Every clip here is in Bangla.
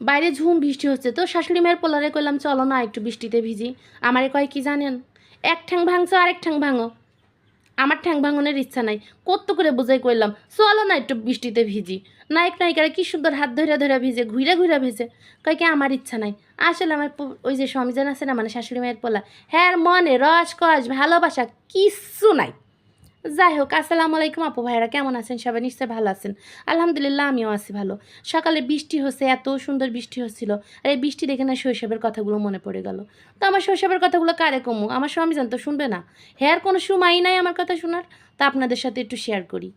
বাইরে ঝুম বৃষ্টি হচ্ছে তো, শাশুড়ি মায়ের পোলারে কইলাম, চলো না, একটু বৃষ্টিতে ভিজি। আমারে কয়, কি জানেন? এক ঠ্যাং ভাঙছো, আরেক ঠ্যাং ভাঙো। আমার ঠ্যাং ভাঙনের ইচ্ছা নাই, কত করে বোঝাই কইলাম, চলো না, একটু বৃষ্টিতে ভিজি। নায়ক, নায়িকারা কি সুন্দর হাত ধরে ধরে ভিজে ঘুরে ঘুরে ভেজে। কয় কি, আমার ইচ্ছা নাই। আসলে আমার ওই যে স্বামীজান আছে না মানে শাশুড়ি মায়ের পোলা হ্যাঁ মনে রস, কস, ভালোবাসা, কিচ্ছু নাই। যাই হোক আসসালামু আলাইকুম আপু ভাইরা কেমন আছেন? সবাই নিশ্চয়ই ভালো আছেন। আলহামদুলিল্লাহ, আমিও আছি ভালো। সকালে বৃষ্টি হচ্ছে, এত সুন্দর বৃষ্টি হচ্ছিল, আর এই বৃষ্টি দেখে না শৈশবের কথাগুলো মনে পড়ে গেল। তো আমার শৈশবের কথাগুলো কারে কমু? আমার স্বামী জান তো শুনবে না? হ্যার কোনো সময়ই নাই আমার কথা শোনার? তা আপনাদের সাথে একটু শেয়ার করি।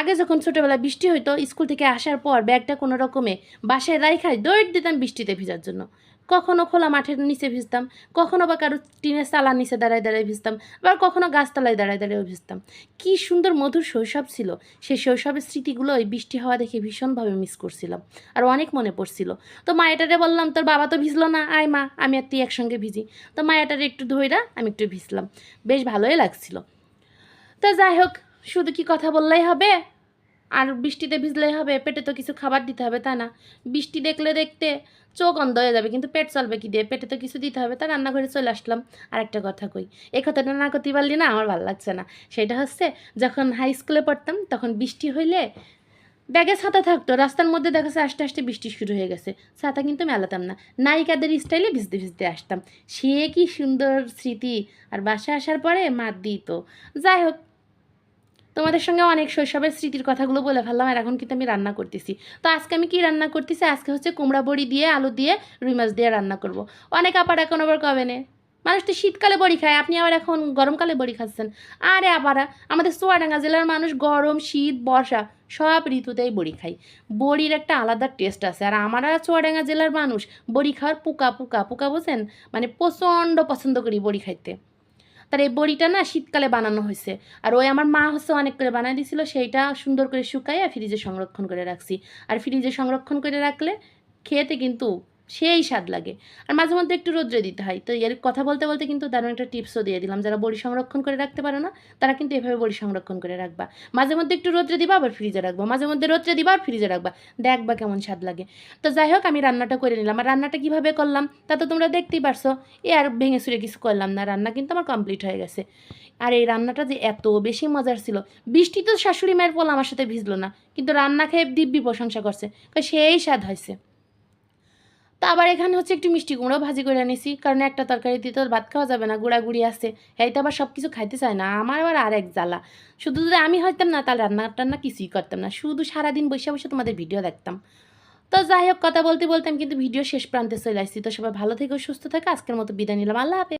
আগে যখন ছোটোবেলা বৃষ্টি হইতো, স্কুল থেকে আসার পর ব্যাগটা কোনো রকমে বাসায় রাইখাই দৌড় দিতাম বৃষ্টিতে ভিজার জন্য। কখনো খোলা মাঠের নিচে ভিজতাম, কখনো বা কারও টিনের চালার নিচে দাঁড়ায় দাঁড়ায় ভিজতাম, আবার কখনো গাছতলায় দাঁড়ায় দাঁড়ায়ও ভিজতাম। কি সুন্দর মধুর শৈশব ছিল। সেই শৈশবের স্মৃতিগুলো ওই বৃষ্টি হওয়া দেখে ভীষণভাবে মিস করছিলাম। আর অনেক মনে পড়ছিল। তো মায়েটারে বললাম, তোর বাবা তো ভিজলো না, আয় মা, আমি আর তুই একসঙ্গে ভিজি। তো মায়াটারে একটু ধইরা আমি একটু ভিজলাম। বেশ ভালোই লাগছিল। তো যাই হোক, শুধু কি কথা বললেই হবে? আর বৃষ্টিতে ভিজলেই হবে, পেটে তো কিছু খাবার দিতে হবে, তা না। বৃষ্টি দেখলে দেখতে চোখ অন্ধ হয়ে যাবে, কিন্তু পেট চলবে কি দিয়ে? পেটে তো কিছু দিতে হবে, তা রান্নাঘরে চলে আসলাম। আর একটা কথা কই এই কথাটা না করতে পারলি না, আমার ভালো লাগছে না। সেটা হচ্ছে, যখন হাই স্কুলে পড়তাম, তখন বৃষ্টি হইলে ব্যাগে ছাতা থাকতো, রাস্তার মধ্যে দেখা যাচ্ছে আস্তে আস্তে বৃষ্টি শুরু হয়ে গেছে। ছাতা কিন্তু মেলাতাম না, নায়িকাদের স্টাইলে ভিজতে ভিজতে আসতাম। সে কি সুন্দর স্মৃতি, আর বাসায় আসার পরে মাত দিত। যাই হোক তোমাদের সঙ্গে অনেক শৈশবের স্মৃতির কথাগুলো বলে ফেললাম, আর এখন কিন্তু আমি রান্না করতেছি। তো আজকে আমি কি রান্না করতেছি? আজকে হচ্ছে কুমড়া বড়ি দিয়ে, আলু দিয়ে, রুই মাছ দিয়ে রান্না করব। অনেক আপার এখন আবার কবে নে মানুষ তো শীতকালে বড়ি খায়, আপনি আবার এখন গরমকালে বড়ি খাচ্ছেন। আরে আপারা, আমাদের চুয়াডাঙ্গা জেলার মানুষ গরম, শীত, বর্ষা, সব ঋতুতেই বড়ি খাই বড়ির একটা আলাদা টেস্ট আছে, আর আমরা চুয়াডাঙ্গা জেলার মানুষ বড়ি খাওয়ার পোকা পোকা পোকা বোঝেন? মানে প্রচণ্ড পছন্দ করি বড়ি খাইতে। তার এই বড়িটা না শীতকালে বানানো হয়েছে। আর ওই আমার মা হচ্ছে অনেক করে বানাই দিছিল সেইটা সুন্দর করে শুকাইয়া ফ্রিজে সংরক্ষণ করে রাখছি। আর ফ্রিজে সংরক্ষণ করে রাখলে খেতে কিন্তু সেই স্বাদ লাগে। আর মাঝে মধ্যে একটু রোদ্রে দিতে হয়। তো এর কথা বলতে বলতে কিন্তু দারুণ একটা টিপসও দিয়ে দিলাম। যারা বড়ি সংরক্ষণ করে রাখতে পারো না, তারা কিন্তু এভাবে বড়ি সংরক্ষণ করে রাখবা। মাঝে মধ্যে একটু রোদ্রে দিবা, আবার ফ্রিজে রাখবা। মাঝে মধ্যে রোদ্রে দিবা আর ফ্রিজে রাখবা। দেখবা কেমন স্বাদ লাগে। তো যাই হোক, আমি রান্নাটা করে নিলাম। আর রান্নাটা কীভাবে করলাম, তা তো তোমরা দেখতেই পারছ। এ আর ভেঙে সুরে কিছু করলাম না। রান্না কিন্তু আমার কমপ্লিট হয়ে গেছে। আর এই রান্নাটা যে এত বেশি মজার ছিল। বৃষ্টি তো শাশুড়ি মায়ের পোলা আমার সাথে ভিজলো না। কিন্তু রান্না খেয়ে দিব্যি প্রশংসা করছে। সেই স্বাদ হয়েছে। তো আবার এখানে হচ্ছে একটু মিষ্টি কুমড়ো ভাজি করে আনিছি কারণ একটা তরকারি দিয়ে তো ভাত খাওয়া যাবে না, গুড়াগুড়ি আছে। এই তো আবার সব কিছু খাইতে চায় না, আমার আবার আর এক জ্বালা। শুধু যদি আমি হইতাম না, তাহলে রান্না টান্না কিছুই করতাম না, শুধু সারাদিন বসে বসে তোমাদের ভিডিও দেখতাম। তো যাই হোক, কথা বলতে বলতে আমি কিন্তু ভিডিও শেষ প্রান্তে চলে আসছি, তো সবাই ভালো থেকো, সুস্থ থাকে, আজকের মতো বিদায় নিলাম, আল্লাহ হাফেজ।